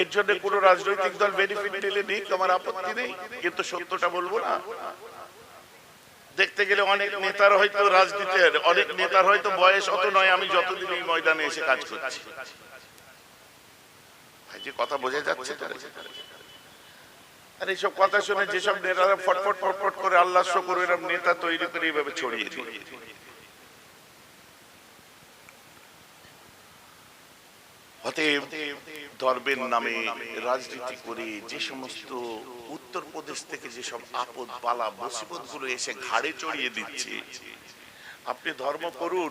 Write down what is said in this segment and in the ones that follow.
এর জন্য কোন রাজনৈতিক দল বেনিফিট নিলে নেই আমার আপত্তি নেই, কিন্তু সত্যটা বলব না। দেখতে গেলে অনেক নেতার হয়তো রাজনীতির, অনেক নেতার হয়তো বয়স অত নয়, আমি যতদিন এই ময়দানে এসে কাজ করছি। যে কথা বোঝা যাচ্ছে আর এইসব কথা শুনে যেসব নেতারা ফটফট ফটফট করে আল্লাহ শকর এরকম নেতা তৈরি করে এইভাবে ছড়িয়ে দিয়ে অতএব ধর্মের নামে রাজনীতি করে যে সমস্ত উত্তরপ্রদেশ থেকে যেসব আপদ বালা মুসিবতগুলো এসে ঘাড়ে চড়িয়ে দিচ্ছে। আপনি ধর্ম করুন।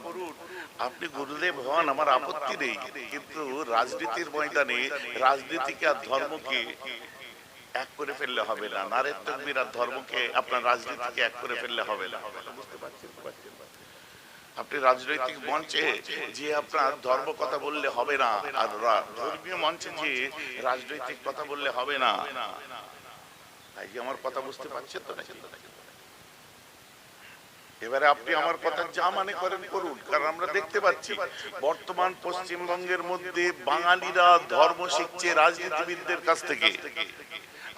আপনি গুরুদেব হন, আমার আপত্তি নেই। কিন্তু রাজনীতির ময়দানে রাজনীতিকে আর ধর্মকে এক করে ফেললে হবে না। নারের তকবির আর ধর্মকে আপনার রাজনীতিকে এক করে ফেললে হবে না। বুঝতে পারছেন? আপনি রাজনৈতিক মঞ্চে যে আপনার ধর্ম কথা বললে হবে না, আর ধর্মীয় মঞ্চে যে রাজনৈতিক কথা বললে হবে না। তাই কি আমার কথা বুঝতে পারছেন তো নাকি? এবারে আপনি আমার কথা যা মানে করেন করুন, কারণ আমরা দেখতে পাচ্ছি বর্তমান পশ্চিমবঙ্গের মধ্যে বাঙালিরা ধর্ম শিখছে রাজনীতিবিদদের কাছ থেকে।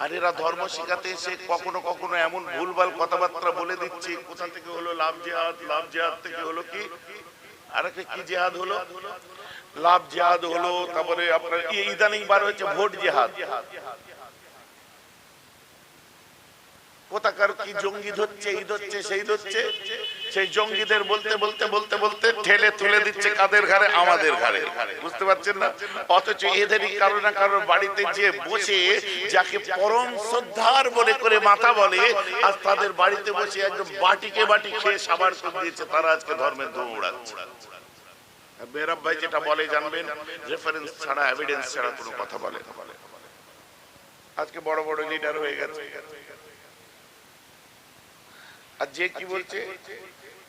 আর এরা ধর্ম শিখাতে এসে কখনো কখনো এমন ভুলভাল কথাবার্তা বলে দিচ্ছে, কোথা থেকে হলো লাভ জেহাদ লাভ জেহাদ থেকে হলো কি? আর একটা কি জেহাদ হলো? লাভ জেহাদ হলো, তারপরে আপনার ইদানিং বার হয়েছে ভোট জেহাদ। কোথাকার কি জঙ্গি ধরছে এই ধরছে সেই ধরছে। সেই জঙ্গিদের বলতে বলতে বলতে বলতে ঠেলে ঠেলে দিচ্ছে কাদের ঘরে আমাদের ঘরে বুঝতে পারছেন না? অথচ এদেরই কারও না কারোর বাড়িতে যে বসে, যাকে পরম শ্রদ্ধার মনে করে মাথা বলে, আর তাদের বাড়িতে বসে একদম বাটিকে বাটি খেয়ে সাবার করে দিয়েছে, তারা আজকে ধর্মের দৌড়াচ্ছে। মেহরাব ভাই যেটা বলে জানবেন রেফারেন্স ছাড়া এভিডেন্স ছাড়া কোনো কথা বলে আজকে বড় বড় লিডার হয়ে গেছে। আর যে কি বলছে,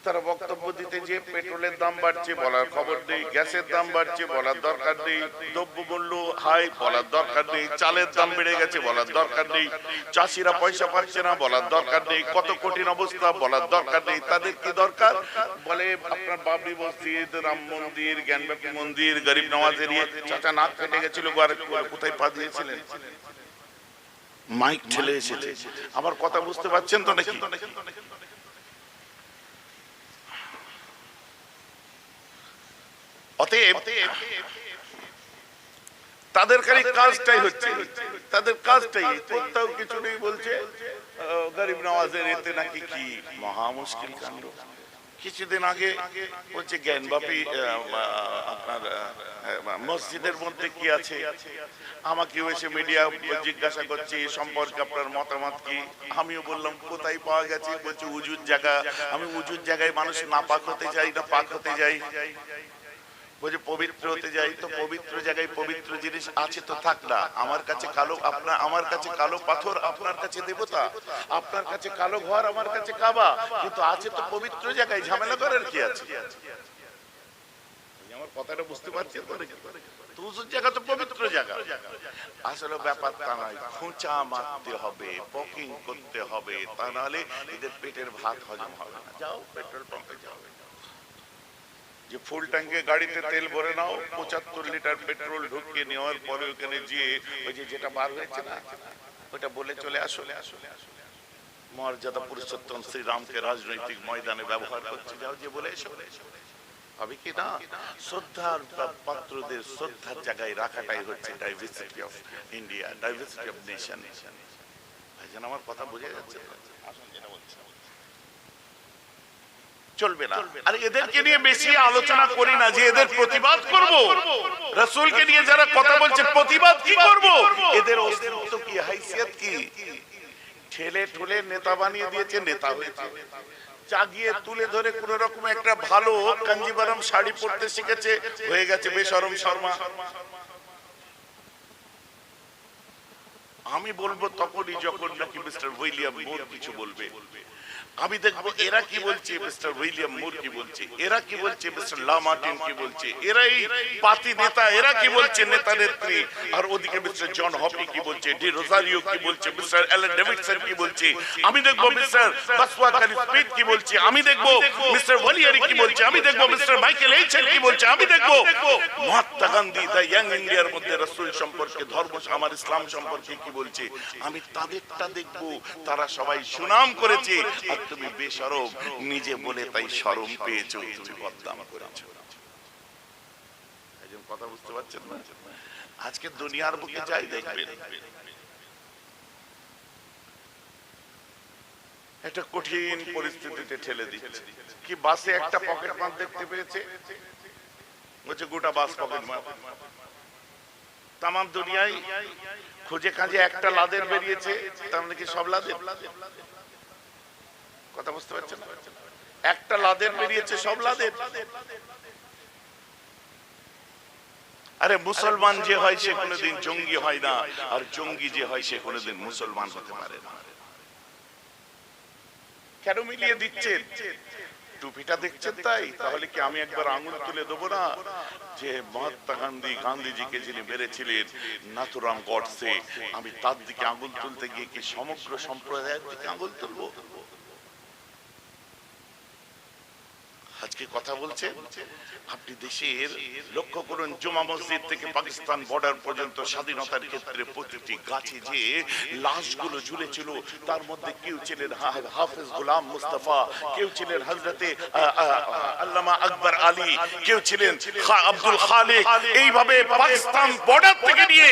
তারা বক্তব্য দিতে যে পেট্রোলের দাম বাড়ছে বলার খবর নেই, গ্যাসের দাম বাড়ছে বলার দরকার নেই দ্রব্য মূল্য হাই বলার দরকার নেই, চালের দাম বেড়ে গেছে বলার দরকার নেই, চাষিরা পয়সা পাচ্ছে না বলার দরকার নেই, কত কঠিন অবস্থা বলার দরকার নেই, তাদের কি দরকার? বলে আপনার বাবরি মসজিদ, রাম মন্দির, জ্ঞানব্যাপী মন্দির, গরিব নওয়াজের ইয়ে চাচা নাক কেটে গেছিল কোথায় পা দিয়েছিলেন? মাইক ঠেলে এসেছে। আমার কথা বুঝতে পারছেন তো নাকি? অতএব তাদের খালি কাজটাই হচ্ছে। তাদের কাজটাই কোথাও কিছু নেই বলছে গরিব নওয়াজের এতে নাকি কি মহা মুশকিল কাণ্ড। কিছুদিন আগে বলছে জ্ঞানবাপী আপনার মসজিদের মধ্যে কি আছে? আমাকেও এসে মিডিয়া জিজ্ঞাসা করছে, এ সম্পর্কে আপনার মতামত কি? আমিও বললাম, কোথায় পাওয়া গেছে? বলছে, উজুর জায়গা। আমি উজুর জায়গায় মানুষ না পাক হতে যাই, না পাক হতে যাই। বলছে, পবিত্র হতে যাই। তো পবিত্র জায়গায় জিনিস আছে তো থাক না। আমার কাছে কালো আপনার, আমার কাছে কালো পাথর, আপনার কাছে দেবতা, আপনার কাছে কালো ঘর, আমার কাছে কাবা। কিন্তু আছে তো পবিত্র জায়গায়, ঝামেলা করার কি আছে? আমার কথাটা বুঝতে তো পবিত্র জায়গা। আসলে ব্যাপার খোঁচা মারতে হবে, পকিং করতে হবে, তা নাহলে পেটের ভাত হজম হবে না। যাও, পেট্রোল পাম্পে যাও। যে ফুল ট্যাঙ্কে গাড়িতে তেল ভরে নাও, পঁচাত্তর লিটার পেট্রোল ঢুকিয়ে নেওয়ার পরে ওখানে গিয়ে ওই যে যেটা বার হয়েছে না ওটা বলে চলে আসলে আসলে মর্যাদা পুরুষোত্তম শ্রীরামকে রাজনৈতিক ময়দানে ব্যবহার করছে, যাও যে বলে এসো। হবে কি না? শ্রদ্ধার পাত্রদের শ্রদ্ধার জায়গায় রাখাটাই হচ্ছে diversity of India diversity of nation ভাইজান, আমার কথা বোঝা যাচ্ছে? আসুন যেটা বলছিলাম। চলবে না। আর এদেরকে নিয়ে বেশি আলোচনা করি না যে এদের প্রতিবাদ করব। রসুলকে নিয়ে যারা কথা বলছে প্রতিবাদ কি করব? এদের অস্তিত্ব কি হাইসিয়ত কি? ঠেলে ঠুলে নেতা বানিয়ে দিয়েছে নেতা হয়েছে। চাগিয়ে তুলে ধরে কোন রকম একটা ভালো কাঞ্জিবারম শাড়ি পরতে শিখেছে হয়ে গেছে বেশরম শর্মা। আমি বলব তখনই যখন নাকি মিস্টার উইলিয়াম মোর কিছু বলবে। আমি দেখব এরা কি বলছে মিস্টার উইলিয়াম মুর কি বলছে? এরা কি বলছে? মিস্টার লামার্টিন কি বলছে? এরাই পাতি নেতা এরা কি বলছে নেতা নেত্রী? আর ওদিকে মিস্টার জন হপি কি বলছে? ডি রোজারিও কি বলছে? মিস্টার অ্যালেন ডেভিডসন কি বলছে? আমি দেখব মিস্টার বাসওয়া কালি স্পিড কি বলছে? আমি দেখব মিস্টার ওয়ালিয়ারি কি বলছে? আমি দেখব মিস্টার মাইকেল এইচেন কি বলছে? আমি দেখব। মহাত্মা গান্ধী দ্য ইয়াং ইন্ডিয়ার মধ্যে রসুল সম্পর্কে ধর্ম আমার ইসলাম সম্পর্কে কি বলছে? আমি তাদেরটা দেখব তারা সবাই সুনাম করেছে আর তুমি বেশরম নিজে বলে তাই শরম পেয়েছ, তুমি বদনাম করেছ। কথা বুঝতে পারছেন না? আজকে দুনিয়ার বুকে যাই দেখবেন। একটা কঠিন পরিস্থিতিতে ঠেলে দিচ্ছে। কি বাসে একটা পকেট মার দেখতে পেয়েছে? বলছে, গোটা বাস পকেট মার তাম দুনিয়ায় খুঁজে খাঁজে একটা লাদের বেরিয়েছে, তার মানে কি সব লাদের? কথা বুঝতে পারছেন? একটা লাদের বেরিয়েছে, সব লাদের আরে, মুসলমান যে হয় সে কোনোদিন জঙ্গি হয় না, আর জঙ্গি যে হয় সে কোনোদিন মুসলমান হতে পারে না। কেন মিলিয়ে দিচ্ছেন? টুপিটা দেখছেন তাই? তাহলে কি আমি একবার আঙুল তুলে দেবো না যে মহাত্মা গান্ধী, গান্ধীজিকে যিনি মেরেছিলেন, নাথুরাম গডসে, আমি তার দিকে আঙুল তুলতে গিয়ে কি সমগ্র সম্প্রদায়ের দিকে আঙুল তুলবো? আজকে কথা বলছে, আপনি দেশের লক্ষ্য করুন, জুমা মসজিদ থেকে পাকিস্তান বর্ডার পর্যন্ত স্বাধীনতার ক্ষেত্রে প্রতিটি গাছে যে লাশগুলো ঝুলেছিল, তার মধ্যে কেউ ছিলেন হাফেজ গোলাম মুস্তাফা, কেউ ছিলেন হজরতে আল্লামা আকবর আলী, কেউ ছিলেন আব্দুল খালেক। এইভাবে পাকিস্তান বর্ডার থেকে নিয়ে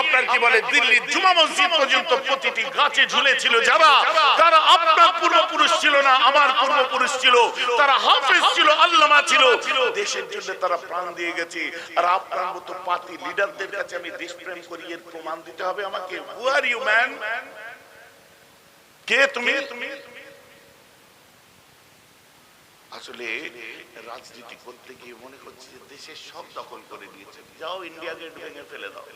আপনার কি বলে দিল্লির জুমা মসজিদ পর্যন্ত প্রতিটি গাছে ঝুলেছিল যারা? তারা আপনার পূর্বপুরুষ ছিল না, আমার পূর্বপুরুষ ছিল। তারা হাফেজ ছিল আল্লামা ছিল। দেশের জন্য তারা প্রাণ দিয়ে গেছে। আর আপনার মতো পার্টি লিডারদের কাছে আমি দেশপ্রেম করি এর প্রমাণ দিতে হবে আমাকে। হু আর ইউ ম্যান কে তুমি? তুমি? আসলে রাজনীতি করতে গিয়ে মনে করছি যে দেশের সব দখল করে নিয়েছে যাও ইন্ডিয়া গেট ভেঙে ফেলে দাও।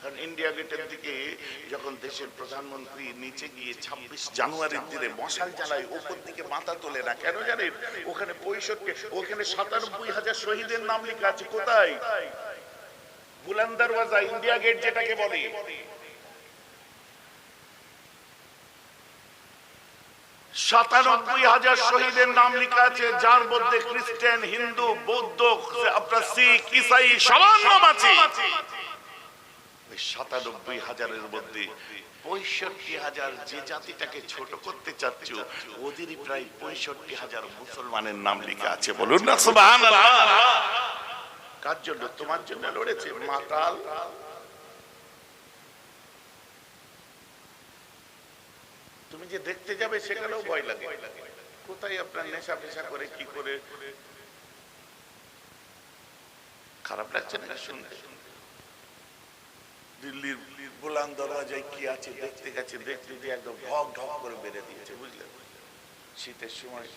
কারণ ইন্ডিয়া গেটের দিকে যখন দেশের প্রধানমন্ত্রী নিচে গিয়ে ছাব্বিশ জানুয়ারির দিনে মশাল জ্বালায়, ওপর দিকে মাথা তোলে না, কেন জানেন? ওখানে পঁয়ষট্টি, ওখানে সাতানব্বই হাজার শহীদের নাম লেখা আছে, কোথায়? বুলান দরওয়াজা ইন্ডিয়া গেট যেটাকে বলে। সাতানব্বই হাজার শহীদের নাম লেখা আছে, যার মধ্যে খ্রিস্টান, হিন্দু, বৌদ্ধ আপনার শিখ, ইসাই সাতানব্বই হাজারের মধ্যে পঁয়ষট্টি হাজার যে জাতিটাকে ছোট করতে চাচ্ছ, ওদেরই প্রায় পঁয়ষট্টি হাজার মুসলমানের নাম লেখা আছে। বলুন না কার জন্য? তোমার জন্য লড়েছে মাতাল তুমি যে দেখতে যাবে সেখানেও ভয় লাগে। কোথায় আপনার নেশা ফেশা করে কি করে? খারাপ লাগছে না শুনতে? দিল্লির দরওয়াজায় কি আছে দেখতে? গেছে দেখতে দিয়ে একদম ভগ ঢক করে বেড়ে দিয়েছে বুঝলেন? শীতের সময়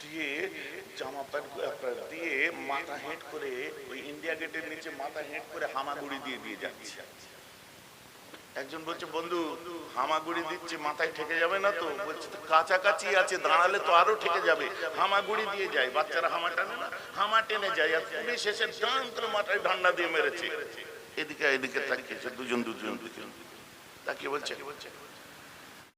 দিয়ে জামা প্যান্ট আপনার দিয়ে মাথা হেঁট করে ওই ইন্ডিয়া গেটের নিচে মাথা হেঁট করে হামাগুড়ি দিয়ে দিয়ে যাচ্ছে। একজন বলছে, বন্ধু, হামাগুড়ি দিচ্ছে, মাথায় ঠেকে যাবে না তো? বলছে কাছাকাছি আছে, দাঁড়ালে তো আরও ঠেকে যাবে। হামাগুড়ি দিয়ে যায়, বাচ্চারা হামা টানে না, হামা টেনে যায়, আর তুমি এসে যন্ত্র মাথায় ঠান্ডা দিয়ে মেরেছে। এদিকে এদিকে তাকিয়েছে দুজন দুজন দুজন। তাকিয়ে বলছে